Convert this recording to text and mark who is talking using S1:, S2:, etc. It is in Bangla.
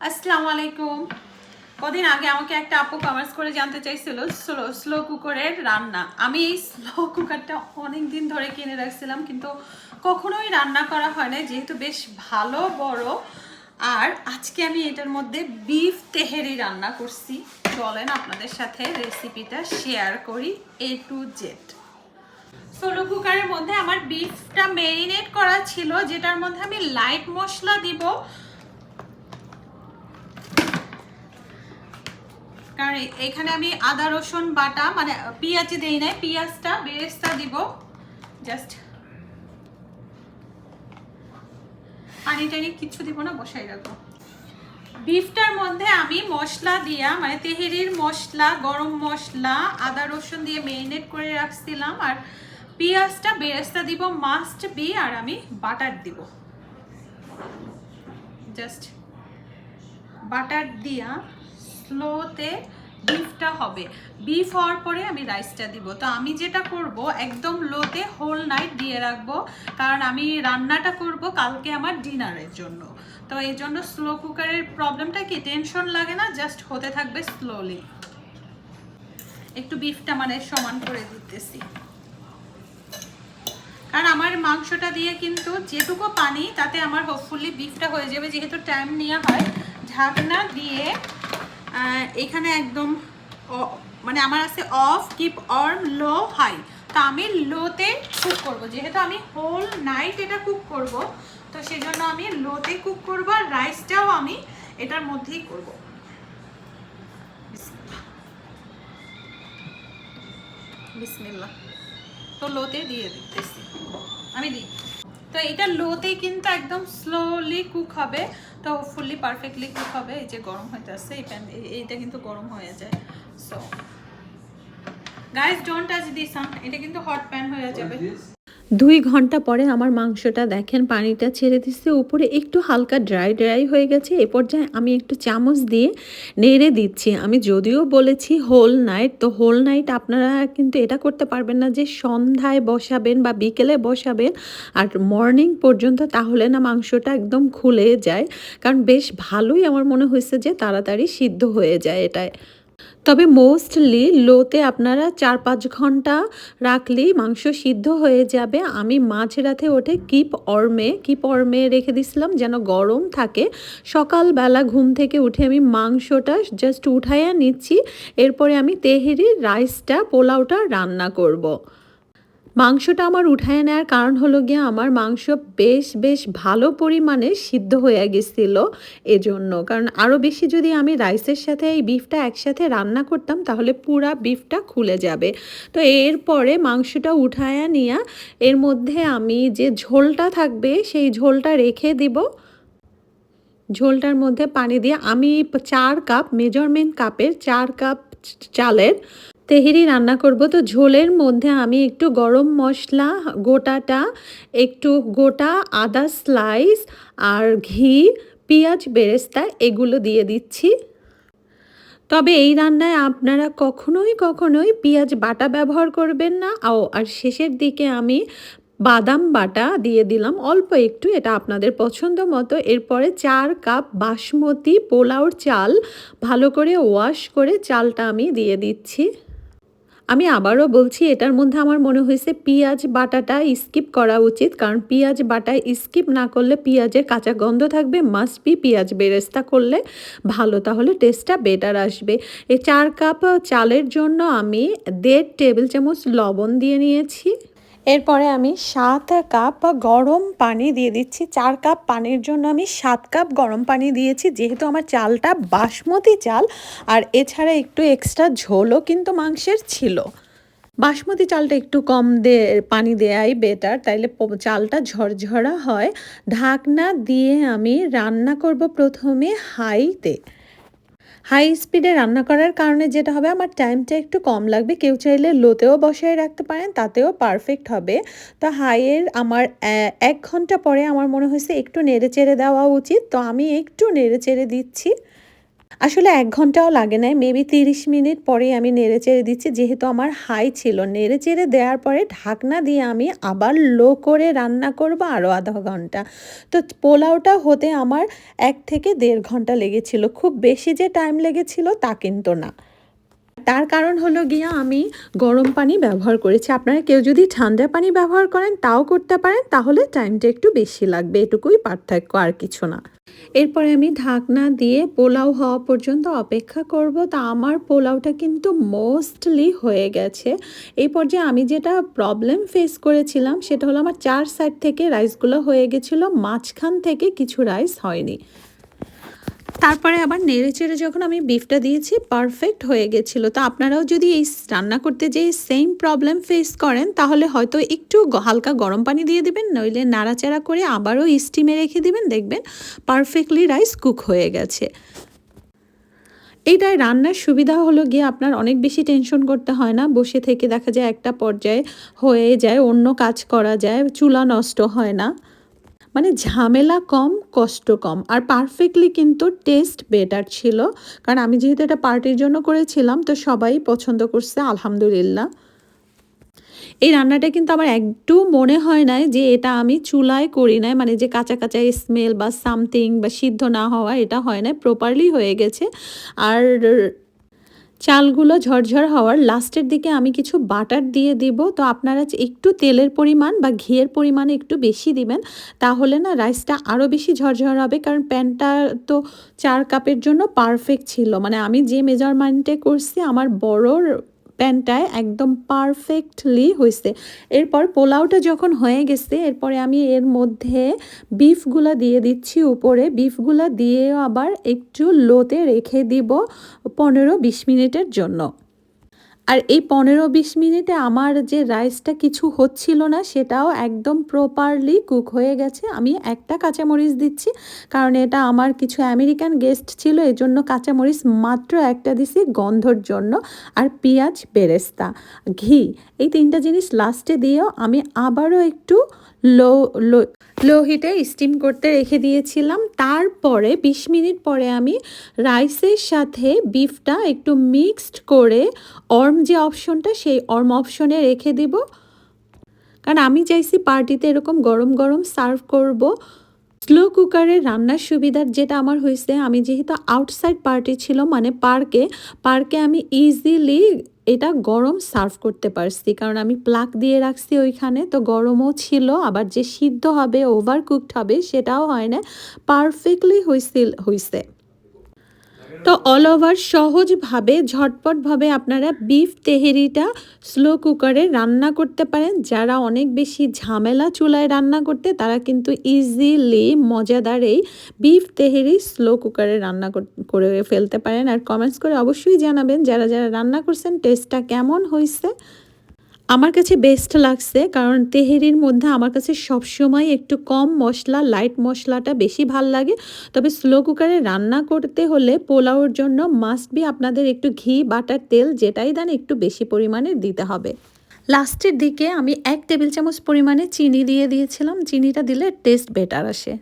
S1: আসসালামু আলাইকুম। কদিন আগে আমাকে একটা আপু কমেন্টস করে জানতে চাইছিল, স্লো স্লো কুকারের রান্না। আমি এই স্লো কুকারটা অনেক দিন ধরে কিনে রাখছিলাম, কিন্তু কখনোই রান্না করা হয় না যেহেতু বেশ ভালো, বড়। আর আজকে আমি এটার মধ্যে বিফ তেহেরি রান্না করছি। চলেন আপনাদের সাথে রেসিপিটা শেয়ার করি এ টু জেড সোলো কুকারের মধ্যে আমার বিফটা মেরিনেট করা ছিল, যেটার মধ্যে আমি লাইট মশলা দিব। কারণ এখানে আমি আদা, রসুন, বাটা মানে পেঁয়াজ দেই নাই, পেঁয়াজটা, বেরেস্তা দিব। জাস্ট পানি টানি কিচ্ছু দিব না, বসাই রাখব। বিফটার মধ্যে আমি মশলা দিয়া মানে তেহেরির মশলা, গরম মশলা, আদা, রসুন দিয়ে মেরিনেট করে রাখছিলাম, আর পেঁয়াজটা বেরেস্তা দিব মাস্ট বি আর আমি বাটার দিব। জাস্ট বাটার দিয়া স্লোতে বিফটা হবে। বিফ হওয়ার পরে আমি রাইসটা দিব। তো আমি যেটা করব, একদম লোতে হোল নাইট দিয়ে রাখব। কারণ আমি রান্নাটা করব কালকে আমার ডিনারের জন্য। তো এই জন্য স্লো কুকারের প্রবলেমটা কি? টেনশন লাগে না জাস্ট হতে থাকবে স্লোলি একটু বিফটা মানে সমান করে দিতেছি। কারণ আমার মাংসটা দিয়ে কিন্তু যেটুকু পানি, তাতে আমার হোপফুলি বিফটা হয়ে যাবে। যেহেতু টাইম নেওয়া হয়, ঢাকনা দিয়ে এখানে একদম মানে আমার আছে off, keep on low, high. তো আমি লোতে কুক করব। যেহেতু আমি হোল নাইট এটা কুক করব, তো সেই জন্য আমি লোতে কুক করব আর রাইসটাও আমি এটার মধ্যেই করব। তো লোতে দিয়ে দিতেছি আমি দিই। তো এটা লোতে কিন্তু একদম স্লোলি কুক হবে। তো ফুললি পারফেক্টলি কুক হবে এই যে গরম হয়ে আসছে এই প্যান এইটা কিন্তু গরম হয়ে যায়। So guys don't touch this এটা কিন্তু হট প্যান হয়ে যাবে।
S2: দুই ঘণ্টা পরে আমার মাংসটা দেখেন পানিটা ছেড়ে দিচ্ছে উপরে একটু হালকা ড্রাই ড্রাই হয়ে গেছে। এ পর্যায়ে আমি একটু চামচ দিয়ে নেড়ে দিচ্ছি। আমি যদিও বলেছি হোল নাইট তো হোল নাইট আপনারা কিন্তু এটা করতে পারবেন না যে সন্ধ্যায় বসাবেন বা বিকেলে বসাবেন আর মর্নিং পর্যন্ত তাহলে না মাংসটা একদম খুলে যায়। কারণ বেশ ভালোই আমার মনে হয়েছে যে তাড়াতাড়ি সিদ্ধ হয়ে যায় এটায়। তবে মোস্টলি লোতে আপনারা চার পাঁচ ঘণ্টা রাখলেই মাংস সিদ্ধ হয়ে যাবে। আমি মাঝরাতে ওঠে কিপ অর্মে কিপ অর্মে রেখে দিছিলাম যেন গরম থাকে। সকালবেলা ঘুম থেকে উঠে আমি মাংসটা জাস্ট উঠাইয়া নিচ্ছি। এরপরে আমি তেহেরি রাইসটা, পোলাওটা রান্না করব। মাংসটা আমার উঠায় নেওয়ার কারণ হলো গিয়ে আমার মাংস বেশ বেশ ভালো পরিমাণে সিদ্ধ হয়ে গেছিল এজন্য। কারণ আরও বেশি যদি আমি রাইসের সাথে এই বিফটা একসাথে রান্না করতাম, তাহলে পুরা বিফটা খুলে যাবে। তো এরপরে মাংসটা উঠায়া নিয়ে এর মধ্যে আমি যে ঝোলটা থাকবে, সেই ঝোলটা রেখে দিব। ঝোলটার মধ্যে পানি দিয়ে আমি চার কাপ মেজারমেন্ট কাপের চার কাপ চালের তেহেরি রান্না করব। তো ঝোলের মধ্যে আমি একটু গরম মশলা, গোটাটা, একটু গোটা, আদা স্লাইস আর ঘি, পেঁয়াজ বেরেস্তা এগুলো দিয়ে দিচ্ছি। তবে এই রান্নায় আপনারা কখনোই কখনোই পেঁয়াজ বাটা ব্যবহার করবেন না। ও, আর শেষের দিকে আমি বাদাম বাটা দিয়ে দিলাম। অল্প একটু, এটা আপনাদের পছন্দ মতো। এরপরে চার কাপ বাসমতি পোলাওর চাল ভালো করে ওয়াশ করে চালটা আমি দিয়ে দিচ্ছি। আমি আবারও বলছি, এটার মধ্যে আমার মনে হয়েছে পেঁয়াজ বাটাটা স্কিপ করা উচিত, কারণ পেঁয়াজ বাটা স্কিপ না করলে পেঁয়াজের কাঁচা গন্ধ থাকবে মাস্ট বি পেঁয়াজ বেরেস্তা করলে ভালো, তাহলে টেস্টটা বেটার আসবে। এই চার কাপ চালের জন্য আমি দেড় টেবিল চামচ লবণ দিয়ে নিয়েছি। এরপরে আমি সাত কাপ গরম পানি দিয়ে দিচ্ছি। চার কাপ পানির জন্য আমি সাত কাপ গরম পানি দিয়েছি। যেহেতু আমার চালটা বাসমতি চাল, আর এছাড়া একটু এক্সট্রা ঝোলও কিন্তু মাংসের ছিল। বাসমতি চালটা একটু কম দে, পানি দেয়াই বেটার তাইলে চালটা ঝরঝরা হয়। ঢাকনা দিয়ে আমি রান্না করব প্রথমে হাইতে হাই স্পিডে রান্না করার কারণে যেটা হবে, আমার টাইমটা একটু কম লাগবে। কেউ চাইলে লোতেও বসায় রাখতে পারেন, তাতেও পারফেক্ট হবে। তো হাইয়ের আমার এক ঘণ্টা পরে আমার মনে হয়েছে একটু নেড়ে চেড়ে দেওয়া উচিত। তো আমি একটু নেড়ে চেড়ে দিচ্ছি। আসলে এক ঘন্টাও লাগে নাই মেবি তিরিশ মিনিট পরে আমি নেড়ে চেড়ে দিচ্ছি, যেহেতু আমার হাই ছিল। নেড়ে চেড়ে দেওয়ার পরে ঢাকনা দিয়ে আমি আবার লো করে রান্না করব আরও আধা ঘণ্টা। তো পোলাওটা হতে আমার এক থেকে দেড় ঘণ্টা লেগেছিল। খুব বেশি যে টাইম লেগেছিল তা কিন্তু না। তার কারণ হলো গিয়া আমি গরম পানি ব্যবহার করেছি। আপনারা কেউ যদি ঠান্ডা পানি ব্যবহার করেন, তাও করতে পারেন, তাহলে টাইমটা একটু বেশি লাগবে। এটুকুই পার্থক্য, আর কিছু না। এরপরে আমি ঢাকনা দিয়ে পোলাও হওয়া পর্যন্ত অপেক্ষা করব। তা আমার পোলাওটা কিন্তু মোস্টলি হয়ে গেছে। এই পর্যায়ে আমি যেটা প্রবলেম ফেস করেছিলাম, সেটা হলো আমার চার সাইড থেকে রাইসগুলো হয়ে গেছিল, মাঝখান থেকে কিছু রাইস হয়নি। তারপরে আবার নেড়ে চেড়ে যখন আমি বিফটা দিয়েছি পারফেক্ট হয়ে গেছিল। তো আপনারাও যদি এই রান্না করতে যেয়ে সেম প্রবলেম ফেস করেন, তাহলে হয়তো একটু হালকা গরম পানি দিয়ে দিবেন, নইলে নাড়াচাড়া করে আবারও স্টিমে রেখে দিবেন, দেখবেন পারফেক্টলি রাইস কুক হয়ে গেছে। এইটায় রান্নার সুবিধা হলো গিয়ে আপনার অনেক বেশি টেনশন করতে হয় না, বসে থেকে দেখা যায় একটা পর্যায়ে হয়ে যায়, অন্য কাজ করা যায়, চুলা নষ্ট হয় না। মানে ঝামেলা কম, কষ্ট কম। আর পারফেক্টলি কিন্তু টেস্ট বেটার ছিল। কারণ আমি যেহেতু এটা পার্টির জন্য করেছিলাম, তো সবাই পছন্দ করছে, আলহামদুলিল্লাহ। এই রান্নাটা কিন্তু আমার একটু মনে হয় নাই যে এটা আমি চুলায় করি নাই। মানে যে কাঁচা কাঁচা স্মেল বা সামথিং বা সিদ্ধ না হওয়া, এটা হয় না প্রপারলি হয়ে গেছে। আর চালগুলো ঝরঝর হওয়ার লাস্টের দিকে আমি কিছু বাটার দিয়ে দিব। তো আপনারা একটু তেলের পরিমাণ বা ঘিয়ের পরিমাণ একটু বেশি দিবেন, তাহলে না রাইসটা আরও বেশি ঝরঝর হবে। কারণ প্যানটা তো চার কাপের জন্য পারফেক্ট ছিল। মানে আমি যে মেজারমেন্টে করছি, আমার বড় প্যানটায় একদম পারফেক্টলি হয়েছে এরপর পোলাওটা যখন হয়ে গেছে, এরপরে আমি এর মধ্যে বিফগুলা দিয়ে দিচ্ছি উপরে। বিফগুলা দিয়ে আবার একটু লোতে রেখে দিব পনেরো বিশ মিনিটের জন্য। আর এই পনেরো বিশ মিনিটে আমার যে রাইসটা কিছু হচ্ছিল না, সেটাও একদম প্রপারলি কুক হয়ে গেছে। আমি একটা কাঁচামরিচ দিচ্ছি, কারণ এটা আমার কিছু আমেরিকান গেস্ট ছিল এই জন্য কাঁচামরিচ মাত্র একটা দিছি গন্ধর জন্য। আর পেঁয়াজ, বেরেস্তা, ঘি, এই তিনটা জিনিস লাস্টে দিয়েও আমি আবারও একটু লো লো লো হিটে স্টিম করতে রেখে দিয়েছিলাম। তারপরে বিশ মিনিট পরে আমি রাইসের সাথে বিফটা একটু মিক্সড করে অর্ম যে অপশনটা সেই অর্ম অপশনে রেখে দিব। কারণ আমি চাইছি পার্টিতে এরকম গরম গরম সার্ভ করব। স্লো কুকারে রান্নার সুবিধার যেটা আমার হয়েছে, আমি যেহেতু আউটসাইড পার্টি ছিল মানে পার্কে পার্কে আমি ইজিলি এটা গরম সার্ভ করতে পারছি, কারণ আমি প্লাক দিয়ে রাখছি ওইখানে, তো গরমও ছিল, আবার যে সিদ্ধ হবে ওভার কুকড হবে, সেটাও হয় না, পারফেক্টলি হয়েছিল হয়েছে তো অল ওভার সহজভাবে ঝটপটভাবে আপনারা বিফ তেহেরিটা স্লো কুকারে রান্না করতে পারেন। যারা অনেক বেশি ঝামেলা চুলায় রান্না করতে, তারা কিন্তু ইজিলি মজাদার এই বিফ তেহেরি স্লো কুকারে রান্না করে ফেলতে পারেন। আর কমেন্টস করে অবশ্যই জানাবেন যারা যারা রান্না করছেন টেস্টটা কেমন হয়েছে আমার কাছে বেস্ট লাগছে কারণ তেহেরির মধ্যে আমার কাছে সবসময় একটু কম মশলা লাইট মশলাটা বেশি ভালো লাগে। তবে স্লো কুকারে রান্না করতে হলে পোলাওর জন্য মাস্ট বি আপনাদের একটু ঘি বাটার তেল যেটাই দেন একটু বেশি পরিমাণে দিতে হবে। লাস্টের দিকে আমি এক টেবিল চামচ পরিমাণে চিনি দিয়ে দিয়েছিলাম। চিনিটা দিলে টেস্ট বেটার আসে।